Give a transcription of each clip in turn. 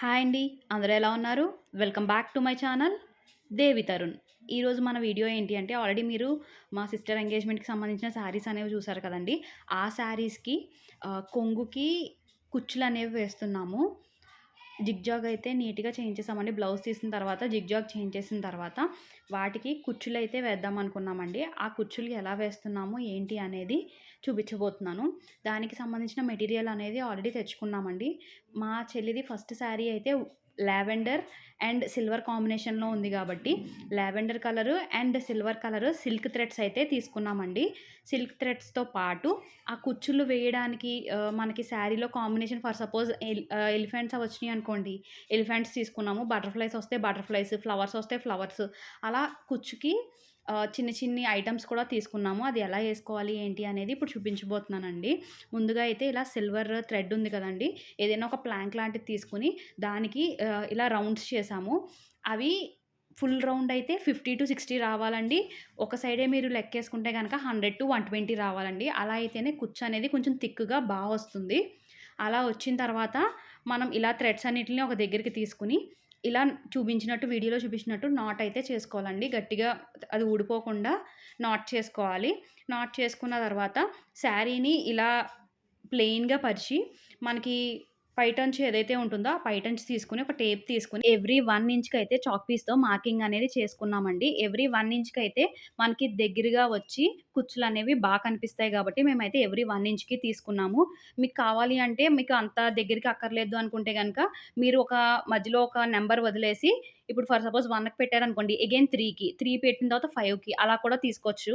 Hi అండి. అందరూ ఎలా ఉన్నారు? Welcome back to my channel Devi Tarun ఈరోజు మన వీడియో ఏంటి అంటే ఆల్రెడీ మీరు మా సిస్టర్ ఎంగేజ్మెంట్కి సంబంధించిన శారీస్ అనేవి చూసారు కదండి. ఆ శారీస్కి కొంగుకి కుచ్చులు అనేవి వేస్తున్నాము. జిగ్జాగ్ అయితే నీట్గా చేయించేసామండి బ్లౌజ్ తీసిన తర్వాత జిగ్జాగ్ చేయించేసిన తర్వాత వాటికి కుచ్చులు అయితే వేద్దాం అనుకున్నామండి. ఆ కుచ్చులు ఎలా వేస్తున్నాము ఏంటి అనేది చూపించబోతున్నాను. దానికి సంబంధించిన మెటీరియల్ అనేది ఆల్రెడీ తెచ్చుకున్నామండి. మా చెల్లిది ఫస్ట్ శారీ అయితే లావెండర్ అండ్ సిల్వర్ కాంబినేషన్లో ఉంది కాబట్టి lavender colour and silver colour silk threads అయితే తీసుకున్నామండి. సిల్క్ థ్రెడ్స్తో పాటు ఆ కుచ్చులు వేయడానికి మనకి శారీలో కాంబినేషన్ ఫర్ సపోజ్ ఎలిఫెంట్స్ వచ్చినాయి అనుకోండి. ఎలిఫెంట్స్ తీసుకున్నాము బటర్ఫ్లైస్ వస్తే బటర్ఫ్లైస్ ఫ్లవర్స్ వస్తే ఫ్లవర్స్. అలా కుచ్చుకి చిన్న చిన్ని ఐటమ్స్ కూడా తీసుకున్నాము. అది ఎలా వేసుకోవాలి ఏంటి అనేది ఇప్పుడు చూపించబోతున్నానండి. ముందుగా అయితే ఇలా సిల్వర్ థ్రెడ్ ఉంది కదండి. ఏదైనా ఒక ప్లాంక్ లాంటిది తీసుకుని దానికి ఇలా రౌండ్స్ చేసాము. అవి ఫుల్ రౌండ్ అయితే ఫిఫ్టీ టు సిక్స్టీ రావాలండి. ఒక సైడే మీరు లెక్కేసుకుంటే కనుక హండ్రెడ్ టు వన్ ట్వంటీ రావాలండి. అలా అయితేనే కుచ్చు అనేది కొంచెం థిక్గా బాగా వస్తుంది. అలా వచ్చిన తర్వాత మనం ఇలా థ్రెడ్స్ అన్నిటిని ఒక దగ్గరికి తీసుకుని ఇలా చూపించినట్టు వీడియోలో చూపించినట్టు నాట్ అయితే చేసుకోవాలండి. గట్టిగా అది ఊడిపోకుండా నాట్ చేసుకోవాలి. నాట్ చేసుకున్న తర్వాత శారీని ఇలా ప్లెయిన్గా పరిచి మనకి పైటంచు ఏదైతే ఉంటుందో ఆ టన్స్ తీసుకుని ఒక టేప్ తీసుకుని ఎవ్రీ వన్ ఇంచ్కి అయితే చాక్ పీస్తో మార్కింగ్ అనేది చేసుకున్నామండి. ఎవ్రీ వన్ ఇంచ్కి అయితే మనకి దగ్గరగా వచ్చి కుచ్చులు అనేవి బాగా కనిపిస్తాయి కాబట్టి మేమైతే ఎవ్రీ వన్ ఇంచ్కి తీసుకున్నాము. మీకు కావాలి అంటే మీకు అంత దగ్గరికి అక్కర్లేదు అనుకుంటే కనుక మీరు ఒక మధ్యలో ఒక నెంబర్ వదిలేసి ఇప్పుడు ఫర్ సపోజ్ వన్కి పెట్టారనుకోండి అగైన్ త్రీకి త్రీ పెట్టిన తర్వాత ఫైవ్కి అలా కూడా తీసుకోవచ్చు.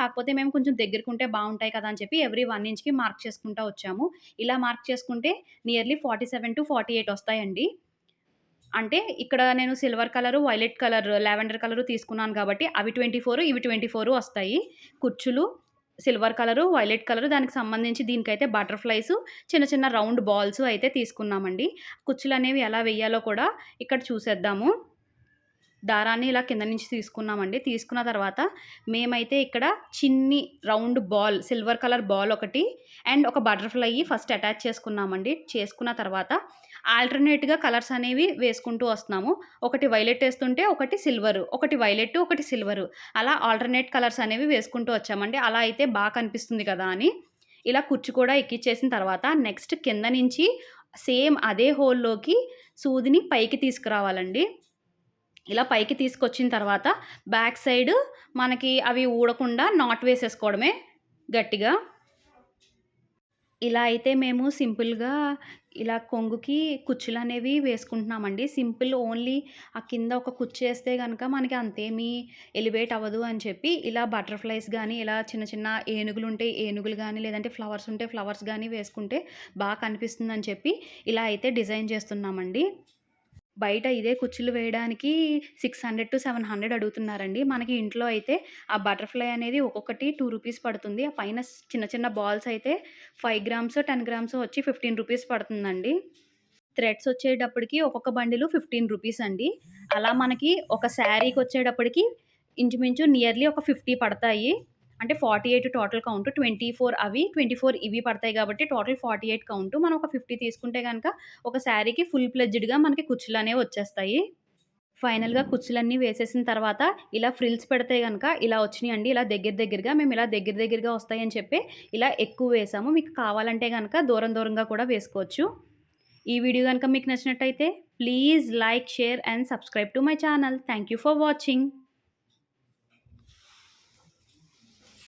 కాకపోతే మేము కొంచెం దగ్గరకుంటే బాగుంటాయి కదా అని చెప్పి ఎవ్రీ వన్ ఇంచ్కి మార్క్ చేసుకుంటూ వచ్చాము. ఇలా మార్క్ చేసుకుంటే nearly forty seven to forty eight వస్తాయండి. అంటే ఇక్కడ నేను silver colour violet colour lavender colour తీసుకున్నాను కాబట్టి అవి ట్వంటీ ఫోర్ ఇవి ట్వంటీ ఫోర్ వస్తాయి. కుర్చులు సిల్వర్ కలరు వైలెట్ కలరు దానికి సంబంధించి దీనికైతే బటర్ఫ్లైస్ చిన్న చిన్న రౌండ్ బాల్స్ అయితే తీసుకున్నామండి. కుచ్చులు అనేవి ఎలా వేయాలో కూడా ఇక్కడ చూసేద్దాము. దారాన్ని ఇలా కింద నుంచి తీసుకున్నామండి. తీసుకున్న తర్వాత మేమైతే ఇక్కడ చిన్ని round ball silver colour ball ఒకటి అండ్ ఒక బటర్ఫ్లై ఫస్ట్ అటాచ్ చేసుకున్నామండి. చేసుకున్న తర్వాత ఆల్టర్నేట్గా కలర్స్ అనేవి వేసుకుంటూ వస్తున్నాము. ఒకటి వైలెట్ వేస్తుంటే ఒకటి సిల్వర్ ఒకటి వైలెట్ ఒకటి సిల్వర్ అలా ఆల్టర్నేట్ కలర్స్ అనేవి వేసుకుంటూ వచ్చామండి. అలా అయితే బాగా కనిపిస్తుంది కదా అని ఇలా కుర్చీ కూడా ఎక్కిచ్చేసిన తర్వాత నెక్స్ట్ కింద నుంచి సేమ్ అదే హోల్లోకి సూదిని పైకి తీసుకురావాలండి. ఇలా పైకి తీసుకొచ్చిన తర్వాత బ్యాక్ సైడ్ మనకి అవి ఊడకుండా నాట్ వేసేసుకోవడమే గట్టిగా. ఇలా అయితే మేము సింపుల్గా ఇలా కొంగుకి కుచ్చులు అనేవి వేసుకుంటున్నామండి. సింపుల్ ఓన్లీ ఆ కింద ఒక కుచ్చు వేస్తే కనుక మనకి అంతేమీ ఎలివేట్ అవ్వదు అని చెప్పి ఇలా బటర్ఫ్లైస్ కానీ ఇలా చిన్న చిన్న ఏనుగులు ఉంటే ఏనుగులు కానీ లేదంటే ఫ్లవర్స్ ఉంటే ఫ్లవర్స్ కానీ వేసుకుంటే బాగా కనిపిస్తుందని చెప్పి ఇలా అయితే డిజైన్ చేస్తున్నామండి. బయట ఇదే కుచ్చులు వేయడానికి six hundred to seven hundred అడుగుతున్నారండి. మనకి ఇంట్లో అయితే ఆ బటర్ఫ్లై అనేది ఒక్కొక్కటి టూ రూపీస్ పడుతుంది. ఆ పైన చిన్న చిన్న బాల్స్ అయితే ఫైవ్ గ్రామ్స్ టెన్ గ్రామ్స్ వచ్చి ఫిఫ్టీన్ రూపీస్ పడుతుందండి. థ్రెడ్స్ వచ్చేటప్పటికి ఒక్కొక్క బండిలు ఫిఫ్టీన్ రూపీస్ అండి. అలా మనకి ఒక శారీకి వచ్చేటప్పటికి ఇంచుమించు నియర్లీ ఒక ఫిఫ్టీ పడతాయి. అంటే forty eight total count twenty four అవి ట్వంటీ ఫోర్ ఇవి పడతాయి కాబట్టి టోటల్ ఫార్టీ ఎయిట్ కౌంట్ మనం ఒక ఫిఫ్టీ తీసుకుంటే కనుక ఒక శారీకి ఫుల్ ప్లెడ్జ్డ్గా మనకి కుర్చీలు అనేవి వచ్చేస్తాయి ఫైనల్గా కుర్చీలన్నీ వేసేసిన తర్వాత ఇలా ఫ్రిల్స్ పెడితే కనుక ఇలా వచ్చినాయి అండి ఇలా దగ్గర దగ్గరగా మేము ఇలా దగ్గర దగ్గరగా వస్తాయని చెప్పి ఇలా ఎక్కువ వేసాము. మీకు కావాలంటే కనుక దూరం దూరంగా కూడా వేసుకోవచ్చు. ఈ వీడియో కనుక మీకు నచ్చినట్టయితే please like share and subscribe to my channel. Thank you for watching